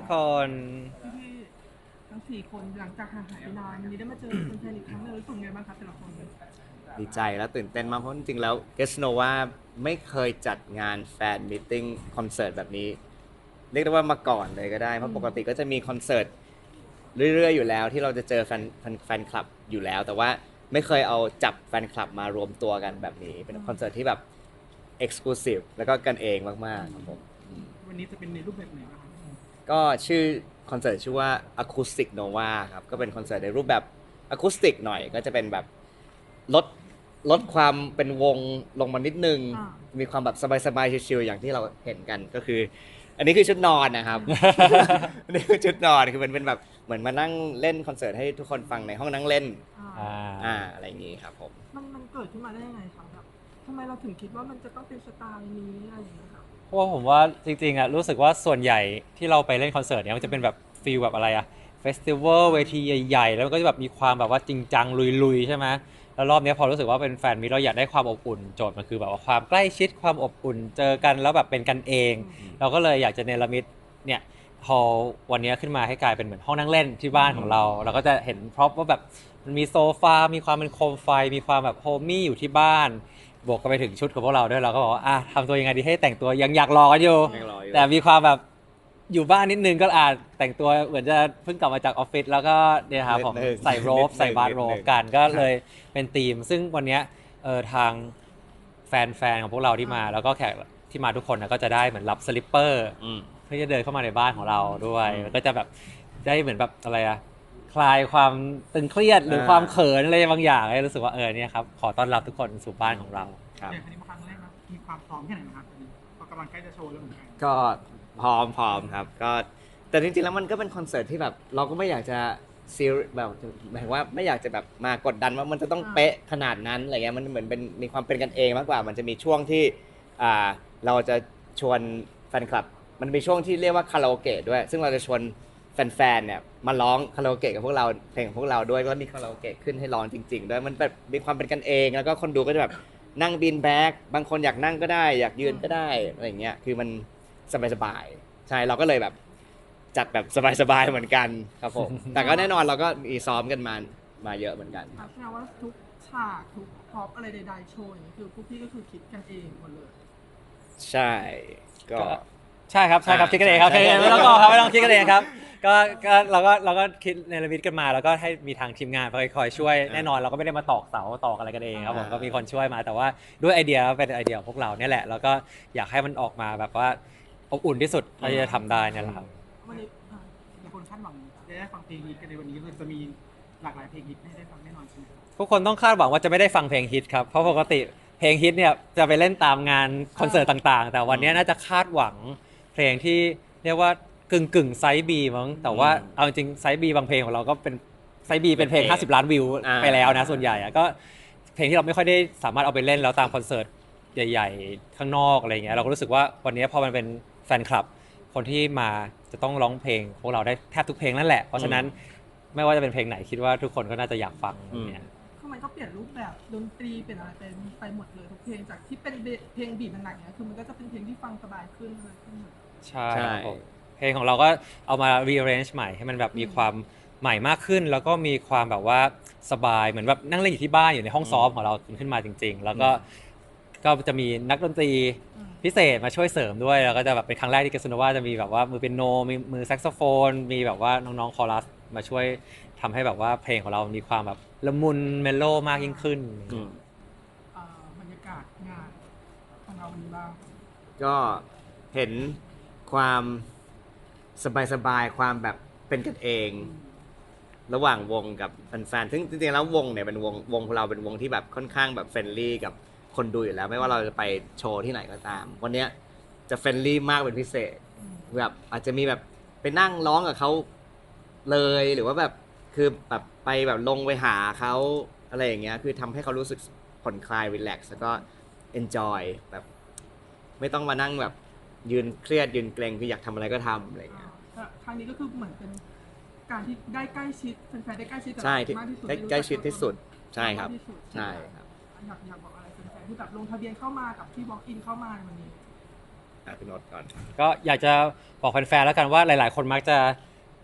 ทุกคนพี่ๆทั้งสี่คนหลังจากห่างหายไปนานวันนี้ได้มาเจอแฟนๆอีกครั้งหนึงรู้สึกไงบ้างครับแต่ละคนดีใจและตื่นเต้นมากเพราะจริงๆแล้วเกสโนว่าไม่เคยจัดงานแฟนมิทติ้งคอนเสิร์ตแบบนี้ เรียกได้ว่ามาก่อนเลยก็ได้ เพราะปกติก็จะมีคอนเสิร์ตเรื่อยๆอยู่แล้วที่เราจะเจอแฟนแฟนแฟนคลับอยู่แล้ว แต่ว่าไม่เคยเอาจับแฟนคลับมารวมตัวกันแบบนี้ เป็นคอนเสิร์ตที่แบบเอ็กซ์คลูซีฟแล้วก็กันเองมากๆครับผมวันนี้จะเป็นในรูปแบบไหนบ้างครับ ก็ชื่อคอนเสิร์ตชื่อว่า Acoustic Nova ครับ ก็เป็นคอนเสิร์ตในรูปแบบอะคูสติกหน่อยก็จะเป็นแบบลดลดความเป็นวงลงมานิดนึง อ่า มีความแบบสบายๆชิลๆอย่างที่เราเห็นกันก็คือ อันนี้คือชุดนอนนะครับ อันนี้คือชุดนอนคือมันเป็นแบบเหมือนมานั่งเล่นคอนเสิร์ตให้ทุกคนฟังในห้องนั่งเล่นอ่า อ่าอ่าอะไรอย่างนี้ครับผม มันมันเกิดขึ้นมาได้ยังไงครับแบบทำไมเราถึงคิดว่ามันจะต้องเป็นสไตล์นี้อะไรอย่างเงี้ยครับ เพราะว่าผมว่าจริงๆอะรู้สึกว่าส่วนใหญ่ที่เราไปเล่นคอนเสิร์ตเนี่ยมันจะเป็นแบบฟีลแบบอะไรอะเฟสติวัลเวทีใหญ่ๆ แล้วมันก็จะแบบมีความแบบว่าจริงจังลุยๆ ใช่ไหมแล้วรอบเนี้ยพอรู้สึกว่าเป็นแฟนมิตรเราอยากได้ความอบอุ่นโจทย์มันคือแบบว่าความใกล้ชิดความอบอุ่นเจอกันแล้วแบบเป็นกันเอง เราก็เลยอยากจะเนรมิตเนี่ยพอวันนี้ขึ้นมาให้กลายเป็นเหมือนห้องนั่งเล่นที่บ้านของเรา เราก็จะเห็นพร็อพว่าแบบมันมีโซฟา มีความเป็นโคมไฟ มีความแบบโฮมี่อยู่ที่บ้าน บวกกันไปถึงชุดของพวกเราด้วยเราก็บอกว่าอะทำตัวยังไงดีให้แต่งตัวยังอยากรอกันอยู่ ยังรออยู่แต่มีความแบบอยู่บ้านนิดนึงก็อาจแต่งตัวเหมือนจะเพิ่งกลับมาจากออฟฟิศแล้วก็เนี่ยครับผมนิดนึงใส่โรบนิดนึงใส่บาร์นิดนึงโรบกันก็เลยเป็นธีม ซึ่งวันเนี้ยเออทางแฟนๆของพวกเราที่มา แล้วก็แขกที่มาทุกคนนะก็จะได้เหมือนรับสลิปเปอร์ อืม เพื่อจะเดินเข้ามาในบ้านของเราด้วยอืม แล้วก็จะแบบได้เหมือนแบบอะไรอะ คลายความตึงเครียดหรืออาความเขินอะไรบางอย่างให้รู้สึกว่าเออเนี่ยครับขอต้อนรับทุกคนสู่บ้านของเราครับอย่างครั้งนี้มาครั้งแรกนะมีความพร้อมแค่ไหนนะครับตอนนี้เพราะกำลังใกล้จะโชว์แล้วเหมือนกันก็พร้อมพร้อมครับก็แต่จริงๆแล้วมันก็เป็นคอนเสิร์ตที่แบบ เราก็ไม่อยากจะซีรแบบหมายถึงว่าไม่อยากจะแบบมากดดันว่ามันจะต้องอ่าเป๊ะขนาดนั้นอะไรเงี้ยมันเหมือนเป็นมีความเป็นกันเองมากกว่า มันจะมีช่วงที่อ่าเราจะชวนแฟนคลับ มันมีช่วงที่เรียกว่าคาราโอเกะด้วย ซึ่งเราจะชวน แฟนๆเนี่ยมาร้องคาราโอเกะกับพวกเราเพลงของพวกเราด้วยแล้วมีคาราโอเกะขึ้นให้ร้องจริง ๆ ด้วยมันแบบมีความเป็นกันเอง แล้วก็คนดูก็จะแบบนั่งบีนแบ็กบางคนอยากนั่งก็ได้ อยากยืนก็ได้อะไรอย่างเงี้ยคือมันสบายๆใช่เราก็เลยแบบจัดแบบสบายๆเหมือนกันครับผมแต่ก็แน่นอนเราก็มีซ้อมกันมามาเยอะเหมือนกันครับแสดงว่าทุกฉากทุกพร็อพอะไรใดๆโชว์อย่างนี้คือพวกพี่ก็คือคิดกันเองหมดเลย ใช่ก็ก็ ใช่ครับใช่ครับอ่าคิดกันเองครับใช่คิดกันเองใช่ไม่ต้องรอครับไม่ต้องคิดกันเองครับก็ก็เราก็เราก็คิดในระมิดกันมา แล้วก็ให้มีทางทีมงานคอยคอยช่วยอ่าแน่นอนเราก็ไม่ได้มาตอกเสาตอกอะไรกันเองครับผมอ่า ก็มีคนช่วยมาแต่ว่าด้วยไอเดียเป็นไอเดียของพวกเราเนี่ยแหละแล้วก็อยากให้มันออกมาแบบว่าอบอุ่นที่สุดเท่าที่จะทำได้เนี่ยแหละครับ วันนี้อ่าหลายคนคาดหวังจะได้ฟังเพลงฮิตกันในวันนี้คือจะมีหลากหลายเพลงฮิตให้ได้ฟังแน่นอนใช่ไหมครับทุกคนต้องคาดหวังว่าจะไม่ได้ฟังเพลงฮิตครับ เพราะปกติเพลงฮิตเนี่ยจะไปเล่นตามงานคอนเสิร์ตต่างๆ แต่วันนี้น่าจะคาดหวัง เพลงที่เรียกว่ากึ่งกึ่งไซส์บีมั้งแต่ว่าอืมเอาจริงไซส์บีบางเพลงของเราก็เป็นไซส์บีเป็นเพลงเป็นเพลง50 ล้านวิวอ่าไปแล้วนะส่วนใหญ่อะก็เพลงที่เราไม่ค่อยได้สามารถเอาไปเล่นแล้วตามคอนเสิร์ตใหญ่ ๆ ข้างนอกอะไรเงี้ยเราก็รู้สึกว่าวันนี้พอมันเป็นแฟนคลับ คนที่มาจะต้องร้องเพลงพวกเราได้แทบทุกเพลงนั่นแหละ เพราะฉะนั้นไม่ว่าจะเป็นเพลงไหนคิดว่าทุกคนก็น่าจะอยากฟังเนี่ยคือมัน ก็เปลี่ยนรูปแบบดนตรีเปลี่ยนอะไรไปไปหมดเลยทุกเพลงจากที่เป็นเพลงบีบหนักๆเนี้ยคือมันก็จะเป็นเพลงที่ฟังสบายขึ้นเลยขึ้นหมดใช่ใช่ครับผมเพลงของเราก็เอามา rearrange ใหม่ให้มันแบบมีความใหม่มากขึ้น แล้วก็มีความแบบว่าสบายเหมือนแบบนั่งเล่นอยู่ที่บ้านอยู่ในห้องซ้อมของเราขึ้นมาจริง ๆ แล้วก็ก็จะมีนักดนตรีอืม พิเศษมาช่วยเสริมด้วยแล้วก็จะแบบเป็นครั้งแรกที่เกสโนวาจะมีแบบว่ามือเป็นโนมีมือแซกโซโฟน มีแบบว่าน้องๆคอรัสมาช่วยทำให้แบบว่าเพลงของเรามีความแบบ ละมุนเมโลมากยิ่งขึ้นอืมอ่าบรรยากาศงานของเราวันนี้บ้างก็เห็นความสบายๆความแบบเป็นกันเอง ระหว่างวงกับแฟนๆซึ่งจริงๆแล้ววงเนี่ยเป็นวงวงของเราเป็นวงที่แบบค่อนข้างแบบเฟรนลี่กับคนดูอยู่แล้ว ไม่ว่าเราจะไปโชว์ที่ไหนก็ตาม วันเนี้ยจะเฟรนลี่มากเป็นพิเศษอืมแบบอาจจะมีแบบไปนั่งร้องกับเขาเลยหรือว่าแบบ คือแบบไปแบบลงไปหาเขาอะไรอย่างเงี้ย คือทำให้เขารู้สึกผ่อนคลายรีแลกซ์แล้วก็ enjoy แบบ ไม่ต้องมานั่งแบบยืนเครียดยืนเกรงคืออยากทำอะไรก็ทำอะไรอย่างเงี้ย อ่าครั้งนี้ก็คือเหมือนเป็นการที่ได้ใกล้ชิดแฟนๆได้ใกล้ชิดกับใช่เราที่มากที่สุดใกล้ใกล้ชิดที่สุดใช่ครับ มากที่สุดใช่ครับอยากอยากบอกอะไรแฟนๆที่แบบลงทะเบียนเข้ามากับที่ walk in เข้ามาในวันนี้ อะพี่โนตก่อน ก็อยากจะบอกแฟนๆแล้วกันว่าหลาย ๆ คนมักจะ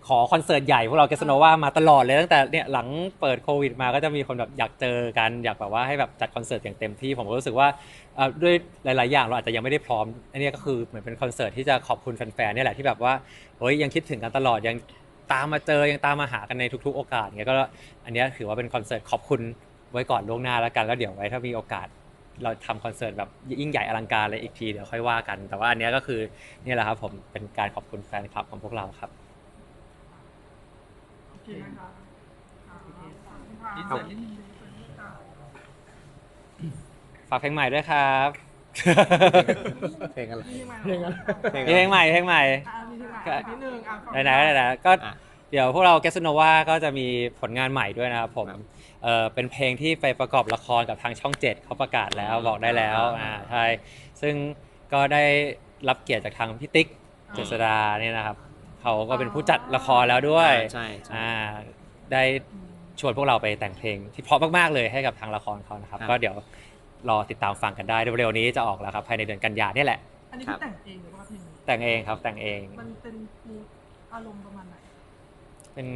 ขอคอนเสิร์ตใหญ่พวกเราเกสโนวามาตลอดเลยตั้งแต่เนี่ยหลังเปิดโควิดมาก็จะมีคนแบบอยากเจอกันอยากแบบว่าให้แบบจัดคอนเสิร์ตอย่างเต็มที่ผมก็รู้สึกว่าเอ่อด้วยหลาย ๆ อย่างเราอาจจะยังไม่ได้พร้อมอันนี้ก็คือเหมือนเป็นคอนเสิร์ตที่จะขอบคุณแฟน ๆ เนี่ยแหละที่แบบว่าเฮ้ยยังคิดถึงกันตลอดยังตามมาเจอยังตามมาหากันในทุก ๆ โอกาสเงี้ยก็อันเนี้ยถือว่าเป็นคอนเสิร์ตขอบคุณไว้ก่อนล่วงหน้าแล้วกันแล้วเดี๋ยวไว้ถ้ามีโอกาสเราทำคอนเสิร์ตแบบยิ่งใหญ่อลังการเลยอีกทีเดี๋ยวค่อยว่ากัน แต่ว่าอันเนี้ยก็คือเนี่ยแหละครับผมเป็นการขอบคุณแฟนคลับของพวกเราครับโอ เคนะคะขอบคุณค่ะอินขเสิอบร์ตนิดนึงคุณค่ะฝากเพลงใหม่ด้วยครับเพลงอะไรมีไหมเพลงอะไรเพลงมีเพลงใหม่เพลงใหม่อะมีเพลงใหม่นิดนึงอะขอบคุณไหนๆไหนๆก็อะเดี๋ยวพวกเราเกสโนวาก็จะมีผลงานใหม่ด้วยนะครับผมครับเออเป็นเพลงที่ไปประกอบละครกับทางช่องเจ็ดเขาประกาศแล้วบอกได้แล้วอ่าใช่ซึ่งก็ได้รับเกียรติจากทางพี่ติ๊กเจษดาเนี่ยนะครับ เขาก็เป็นผู้จัดละครแล้วด้วยใช่ใช่ อ่าได้ชวนพวกเราไปแต่งเพลงที่เพราะมากๆเลยให้กับทางละครเขานะครับ ครับ ก็เดี๋ยวรอติดตามฟังกันได้เร็วๆนี้จะออกแล้วครับภายในเดือนกันยาเนี่ยแหละ อันนี้คือแต่งเองหรือว่าเพลงนี้แต่งเองครับแต่งเอง มันเป็นมูดอารมณ์ประมาณไหนเป็น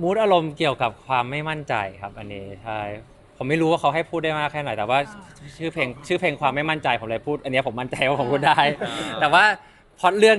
มูดอารมณ์เกี่ยวกับความไม่มั่นใจครับ อันนี้ใช่ผมไม่รู้ว่าเขาให้พูดได้มากแค่ไหนแต่ว่าชื่อเพลงชื่อเพลงความไม่มั่นใจผมเลยพูด อันเนี้ยผมมั่นใจว่าผมพูดได้แต่ว่าพล็อดเรื่อง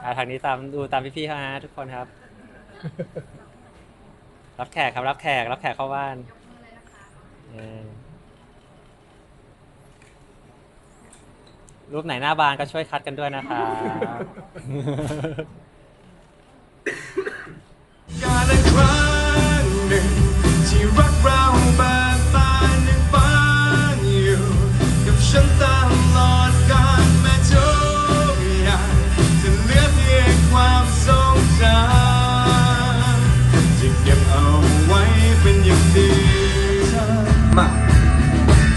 ทางนี้ตามดูตามพี่ๆเขานะทุกคนครับ รับแขกครับ รับแขก รับแขกเข้าบ้านเออรูปไหนหน้าบานก็ช่วยคัดกันด้วยนะครับ การละครั้งหนึ่งที่รักเรา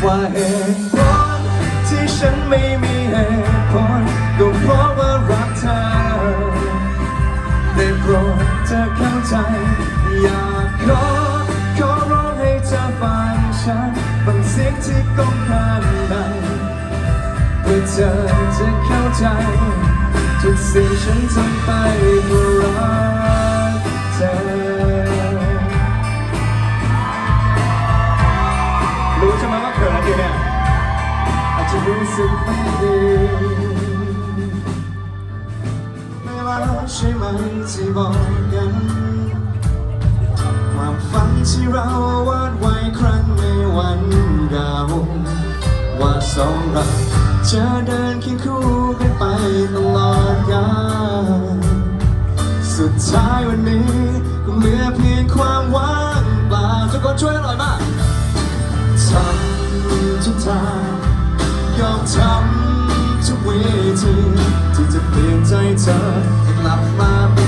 ว่าเหตุผลที่ฉันไม่มีเหตุผลก็เพราะว่ารักเธอได้โปรดเธอเข้าใจ อยากขอขอร้องให้เธอฟังฉันบางเสียงที่ก้องข้างในเพื่อเธอจะเข้าใจทุกสิ่งฉันทำไปเพื่อรักเธอ รู้สึกไม่ดีไม่ว่าใช่ไหมที่บอกกันความฝันที่เราวาดไว้ครั้งในวันเก่าว่าสองเราจะเดินเคียงคู่กันไปตลอดกาลสุดท้ายวันนี้ก็เหลือเพียงความว่างเปล่าทุกคนช่วยหน่อยมากทำทุกทางทำทุกวิธีที่จะเปลี่ยนใจเธอกลับมา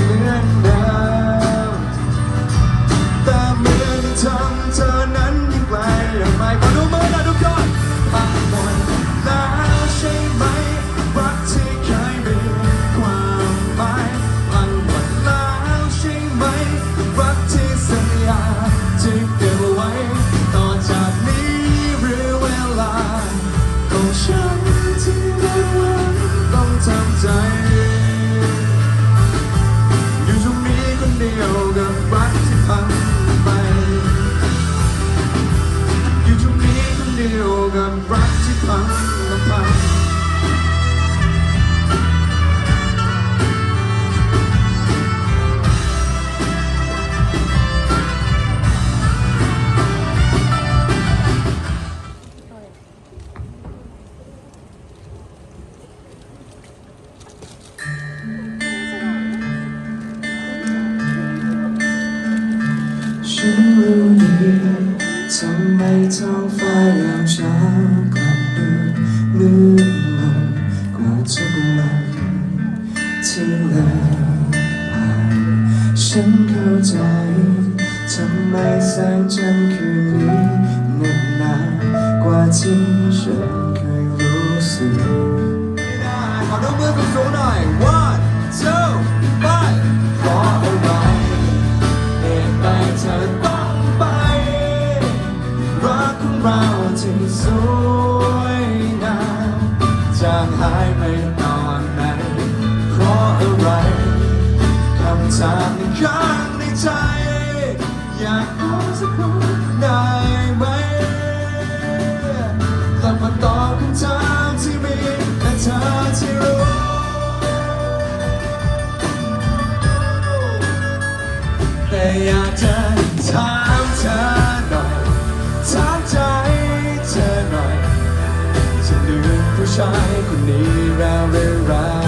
ชายคนนี้ราวเรื่องา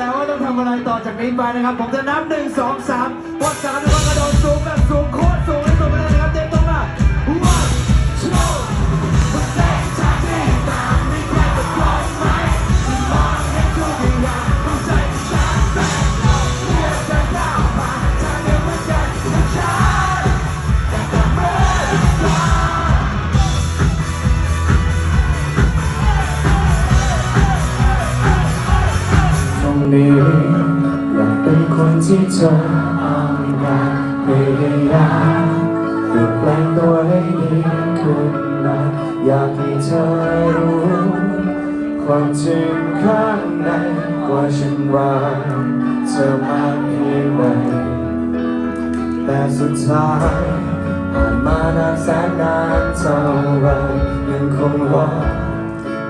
ดงว่าต้องทำอะไรต่อจากนี้ไปนะครับ ผมจะนับหนึ่งสองสามพอสามแล้วก็โดดสูงแบบสูงโคตรสูง นี้อยากเป็นคนที่เธออ้างรักพยายามเปลี่ยนแปลงตัวให้ดีขึ้นมาอยากให้เธอรู้ความจริงข้างในกว่าฉันรักเธอมากเพียงใดแต่สุดท้ายผ่านมานานแสนนานเท่าไรยังคงรอ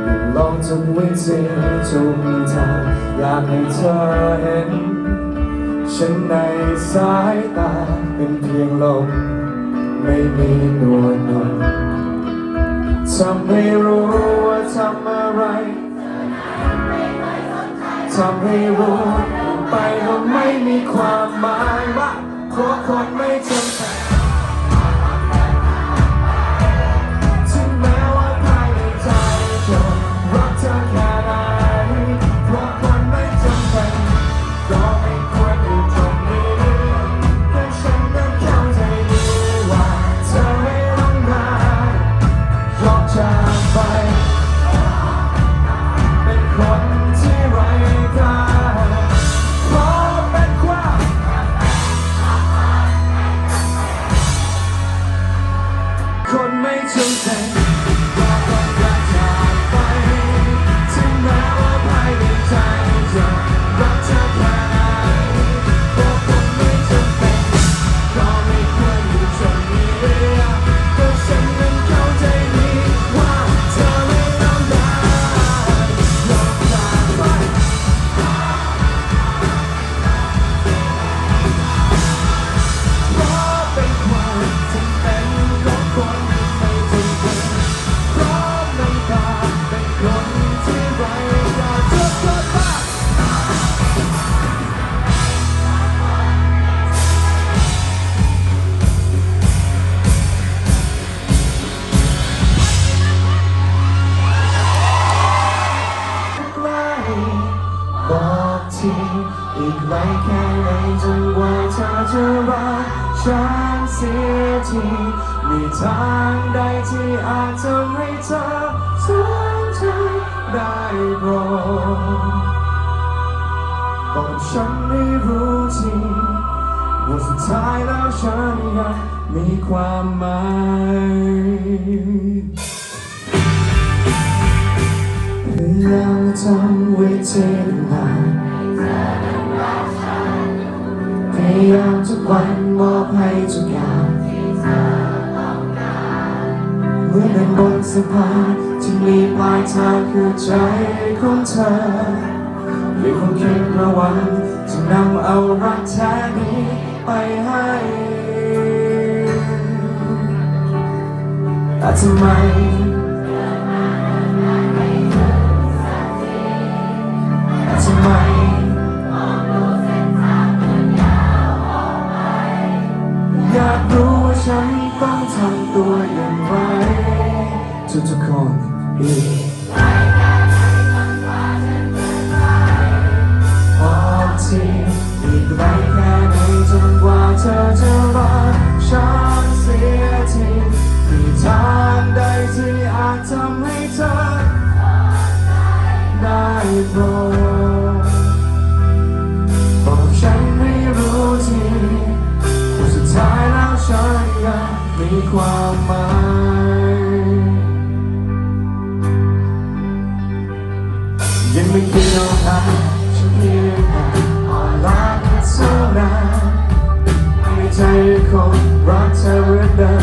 ยังลองทุกวิธีทุกทาง อยากให้เธอเห็น ฉันในสายตาเป็นเพียงลมไม่มีตัวตนทำให้รู้ว่าทำอะไรทำให้รู้ไปก็ไม่มีความหมายว่าเพราะคนไม่ ไมีความหมายพยายามทำวิธีต่างๆพยายามทุกวันมอบให้ทุกอย่างเมื่อนดังบนสะพานที่มีปลายทางคือใจของเธอยังคงคิดระวังจะนำเอารักแท้นี้ไปให้ แต่ทำไมทำไมอยากรู้ว่าฉันต้องทำตัวอย่างไรทุกทุกๆคน คงรั